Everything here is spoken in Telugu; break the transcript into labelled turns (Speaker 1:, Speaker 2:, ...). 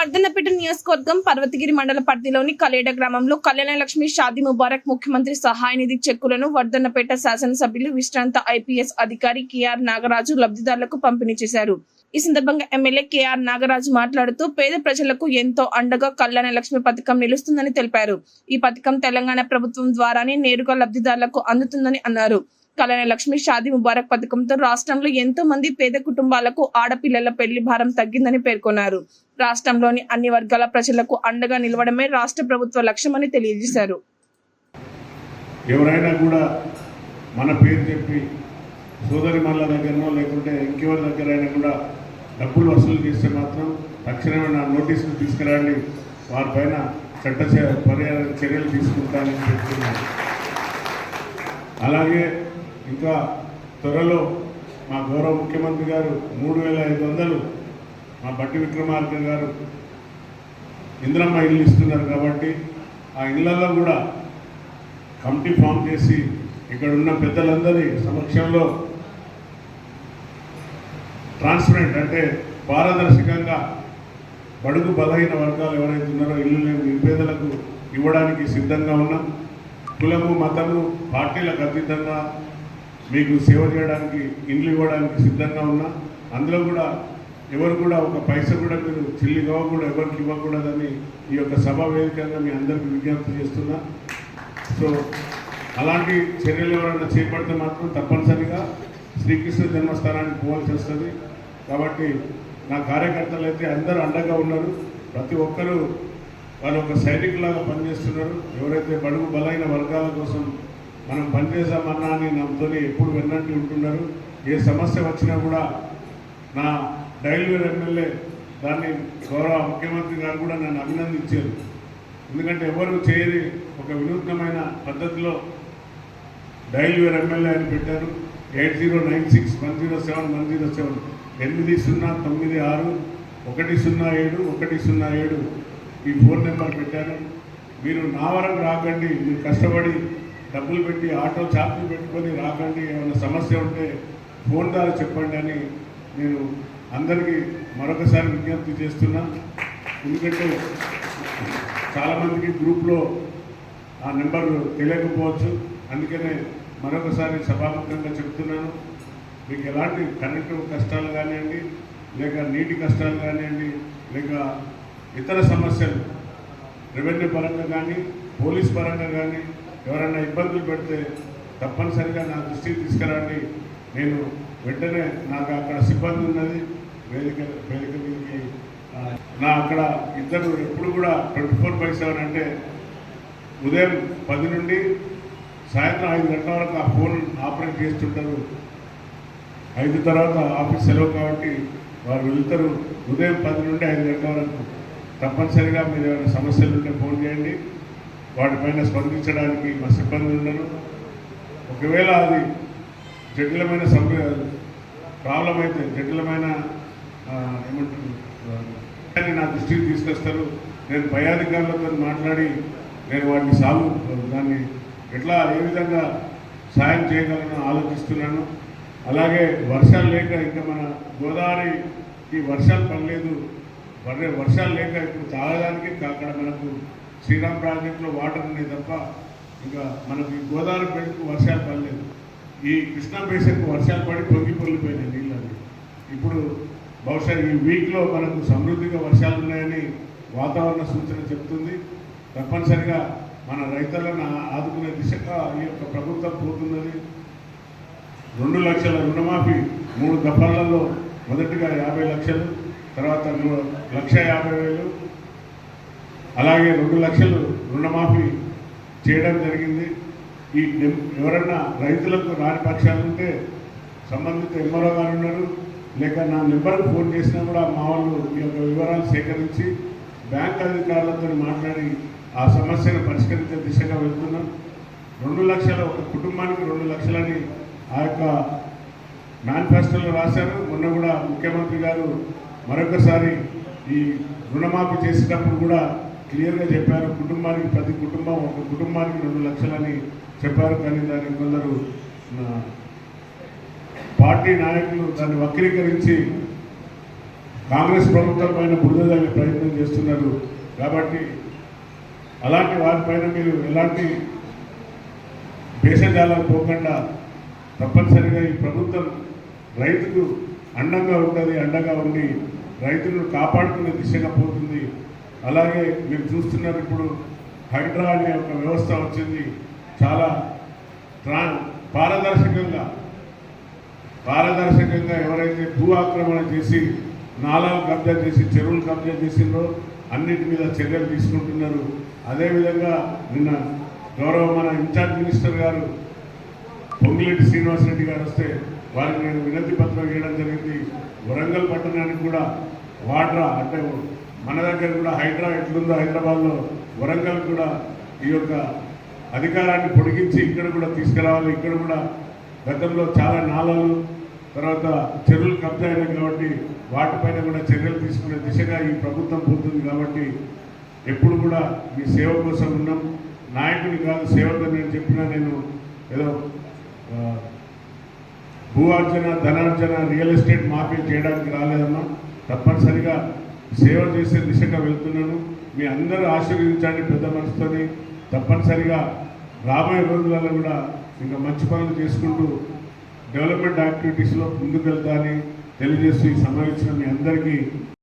Speaker 1: వర్ధనపేట వర్ధన్నపేట నియోజకవర్గం పర్వతగిరి మండల పరిధిలోని కలేడ గ్రామంలో కళ్యాణ లక్ష్మి షాది ముబారక్ ముఖ్యమంత్రి సహాయ నిధి చెక్కులను వర్ధన్నపేట శాసనసభ్యులు విశ్రాంత ఐపీఎస్ అధికారి కెఆర్ నాగరాజు లబ్ధిదారులకు పంపిణీ చేశారు. ఈ సందర్భంగా ఎమ్మెల్యే కేఆర్ నాగరాజు మాట్లాడుతూ పేద ప్రజలకు ఎంతో అండగా కళ్యాణ లక్ష్మి పథకం నిలుస్తుందని తెలిపారు. ఈ పథకం తెలంగాణ ప్రభుత్వం ద్వారానే నేరుగా లబ్ధిదారులకు అందుతుందని అన్నారు. కళ్యాణ లక్ష్మి షాదీ ముబారక్ పథకంతో రాష్ట్రంలో ఎంతో మంది పేద కుటుంబాలకు ఆడపిల్లల పెళ్ళి భారం తగ్గిందని పేర్కొన్నారు. రాష్ట్రంలోని అన్ని వర్గాల ప్రజలకు అండగా నిలవడమే రాష్ట్ర ప్రభుత్వ లక్ష్యమని తెలియజేశారు.
Speaker 2: ఎవరైనా కూడా మన పేరు చెప్పి సోదరి మల్ల దగ్గరనో లేకుంటే ఇంకెవరి దగ్గర అయినా కూడా డబ్బులు వసూలు చేస్తే మాత్రం తక్షణమే నా నోటీసులు తీసుకురండి. వారిపైన చట్ట చ- పర్యావరణ చర్యలు తీసుకుంటానని చెప్తున్నాను అలాగే ఇంకా త్వరలో మా గౌరవ ముఖ్యమంత్రి గారు మూడు వేల ఐదు వందలు మా బట్టి విక్రమార్క గారు ఇంద్రమ్మ ఇల్లు ఇస్తున్నారు కాబట్టి ఆ ఇళ్ళలో కూడా కమిటీ ఫామ్ చేసి ఇక్కడ ఉన్న పెద్దలందరి సమక్షంలో ట్రాన్స్పరెంట్ అంటే పారదర్శకంగా బడుగు బలహీన వర్గాలు ఎవరైతే ఉన్నారో ఇల్లు లేని నిరుపేదలకు ఇవ్వడానికి సిద్ధంగా ఉన్నాం. కులము మతము పార్టీలకు అతీతంగా మీకు సేవ చేయడానికి ఇండ్లు ఇవ్వడానికి సిద్ధంగా ఉన్నా అందులో కూడా ఎవరు కూడా ఒక పైస కూడా మీరు చిల్లి కూడా ఎవరికి ఇవ్వకూడదని ఈ యొక్క సభ వేదికగా మీ అందరికీ విజ్ఞప్తి చేస్తున్నా. సో అలాంటి చర్యలు ఎవరైనా చేపడితే మాత్రం తప్పనిసరిగా శ్రీకృష్ణ జన్మస్థానానికి పోవాల్సి వస్తుంది. కాబట్టి నా కార్యకర్తలు అయితే అందరూ అండగా ఉన్నారు. ప్రతి ఒక్కరూ వాళ్ళు ఒక సైనికులాగా పనిచేస్తున్నారు. ఎవరైతే బడుగు బలైన వర్గాల కోసం మనం పనిచేసామన్నా అని నాతో ఎప్పుడు వెన్నట్టు ఉంటున్నారు? ఏ సమస్య వచ్చినా కూడా నా డైలీవేర్ ఎమ్మెల్యే దాన్ని గౌరవ ముఖ్యమంత్రి గారు కూడా నన్ను అభినందించారు. ఎందుకంటే ఎవరు చేయని ఒక వినూత్నమైన పద్ధతిలో డైలీవేర్ ఎమ్మెల్యే అని పెట్టారు. Eight zero nine six one zero seven one zero seven. ఎనిమిది సున్నా తొమ్మిది ఆరు ఒకటి సున్నా ఏడు ఒకటి సున్నా ఏడు ఈ ఫోన్ నెంబర్ పెట్టారు. మీరు నా వరకు రాకండి మీరు కష్టపడి డబ్బులు పెట్టి ఆటో చార్జీలు పెట్టుకొని రాకండి ఏమైనా సమస్య ఉంటే ఫోన్ ద్వారా చెప్పండి అని నేను అందరికీ మరొకసారి విజ్ఞప్తి చేస్తున్నా. ఎందుకంటే చాలామందికి గ్రూప్లో ఆ నెంబర్ తెలియకపోవచ్చు. అందుకనే మరొకసారి సభాముఖంగా చెప్తున్నాను. మీకు ఎలాంటి కరెంటు కష్టాలు కానివ్వండి లేక నీటి కష్టాలు కానివ్వండి లేక ఇతర సమస్యలు రెవెన్యూ పరంగా కానీ పోలీస్ పరంగా కానీ ఎవరైనా ఇబ్బందులు పెడితే తప్పనిసరిగా నా దృష్టికి తీసుకురండి. నేను వెంటనే నాకు అక్కడ సిబ్బంది ఉన్నది వేదిక వేదిక మీదకి నా అక్కడ ఇద్దరు ఎప్పుడు కూడా ట్వంటీ ఫోర్ బై సెవెన్ అంటే ఉదయం పది నుండి సాయంత్రం ఐదు గంటల వరకు ఆ ఫోన్ ఆపరేట్ చేస్తుంటారు. ఐదు తర్వాత ఆఫీస్ సెలవు కాబట్టి వారు వెళ్తారు ఉదయం పది నుండి ఐదు గంటల వరకు. తప్పనిసరిగా మీరు ఏమైనా సమస్యలు ఉంటే ఫోన్ చేయండి. వాటిపైన స్పందించడానికి మా సిబ్బంది ఉండను ఒకవేళ అది జటిలమైన సభ్య ప్రాబ్లం అయితే జటిలమైన ఏమంటారు నా దృష్టికి తీసుకొస్తారు. నేను పై అధికారులతో మాట్లాడి నేను వాటిని సాగు దాన్ని ఎట్లా ఏ విధంగా సాయం చేయగలను ఆలోచిస్తున్నాను. అలాగే వర్షాలు లేక ఇంకా మన గోదావరికి వర్షాలు పడలేదు. వర్షాలు లేక ఇప్పుడు తాగడానికి అక్కడ మనకు శ్రీరామ్ ప్రాజెక్టులో వాటర్ ఉన్నాయి తప్ప ఇంకా మనకి గోదావరి బెల్ట్కు వర్షాలు పడలేదు. ఈ కృష్ణా బేసిన్కు వర్షాలు పడి పొంగి పొల్లిపోయినాయి నీళ్ళని ఇప్పుడు బహుశా ఈ వీక్లో మనకు సమృద్ధిగా వర్షాలు ఉన్నాయని వాతావరణ సూచన చెప్తుంది. తప్పనిసరిగా మన రైతులను ఆదుకునే దిశగా ఈ యొక్క ప్రభుత్వం పోతున్నది. రెండు లక్షల రుణమాఫీ మూడు దఫాలలో మొదటిగా యాభై లక్షలు తర్వాత లక్ష యాభై వేలు అలాగే రెండు లక్షలు రుణమాఫీ చేయడం జరిగింది. ఈ ఎవరన్నా రైతులకు రాని పక్షాలు ఉంటే సంబంధిత ఎంఆర్ఓ గారు ఉన్నారు. లేక నా నెంబర్కి ఫోన్ చేసినా కూడా మా వాళ్ళు ఈ యొక్క వివరాలు సేకరించి బ్యాంక్ అధికారులతో మాట్లాడి ఆ సమస్యను పరిష్కరించే దిశగా వెళ్తున్నాం. రెండు లక్షల ఒక కుటుంబానికి రెండు లక్షలని ఆ యొక్క మేనిఫెస్టోలో రాశారు. మొన్న కూడా ముఖ్యమంత్రి గారు మరొకసారి ఈ రుణమాఫీ చేసేటప్పుడు కూడా క్లియర్గా చెప్పారు. కుటుంబానికి ప్రతి కుటుంబం ఒక కుటుంబానికి రెండు లక్షలని చెప్పారు. కానీ దాన్ని కొందరు పార్టీ నాయకులు దాన్ని వక్రీకరించి కాంగ్రెస్ ప్రభుత్వం పైన బురద ప్రయత్నం చేస్తున్నారు. కాబట్టి అలాంటి వారిపైన మీరు ఎలాంటి భేషజాలకు పోకుండా తప్పనిసరిగా ఈ ప్రభుత్వం రైతుకు అండంగా ఉంటుంది అండగా ఉండి రైతులను కాపాడుకునే దిశగా పోతుంది. అలాగే మీరు చూస్తున్నారు ఇప్పుడు హైడ్రా అనే ఒక వ్యవస్థ వచ్చింది. చాలా ట్రా పారదర్శకంగా పారదర్శకంగా ఎవరైతే భూ ఆక్రమణ చేసి నాలాలు కబ్జా చేసి చెరువులు కబ్జా చేసిందో అన్నిటి మీద చర్యలు తీసుకుంటున్నారు. అదేవిధంగా నిన్న గౌరవ మన ఇన్ఛార్జ్ మినిస్టర్ గారు పొంగిరెడ్డి శ్రీనివాసరెడ్డి గారు వస్తే వారికి నేను వినతి పత్రం ఇవ్వడం జరిగింది. వరంగల్ పట్టణానికి కూడా వాడ్రా అంటే మన దగ్గర కూడా హైదరా ఎట్లుందో హైదరాబాద్లో వరంగల్ కూడా ఈ యొక్క అధికారాన్ని పొడిగించి ఇక్కడ కూడా తీసుకురావాలి. ఇక్కడ కూడా గతంలో చాలా నాళాలు తర్వాత చెరువులు కబ్జా అయినాయి కాబట్టి వాటిపైన కూడా చర్యలు తీసుకునే దిశగా ఈ ప్రభుత్వం పోతుంది కాబట్టి ఎప్పుడు కూడా మీ సేవ కోసం ఉన్నాం. నాయకుని కాదు సేవకు నేను చెప్పినా నేను ఏదో భూ అర్జన ధనార్జన రియల్ ఎస్టేట్ మాఫీ చేయడానికి రాలేదమ్మా తప్పనిసరిగా సేవ చేసే దిశగా వెళ్తున్నాను. మీ అందరూ ఆశీర్వదించండి పెద్ద మనసుతోని. తప్పనిసరిగా రాబోయే రోజులలో కూడా ఇంకా మంచి పనులు చేసుకుంటూ డెవలప్మెంట్ యాక్టివిటీస్లో ముందుకు వెళ్తా అని తెలియజేస్తూ ఈ సమావేశం మీ అందరికీ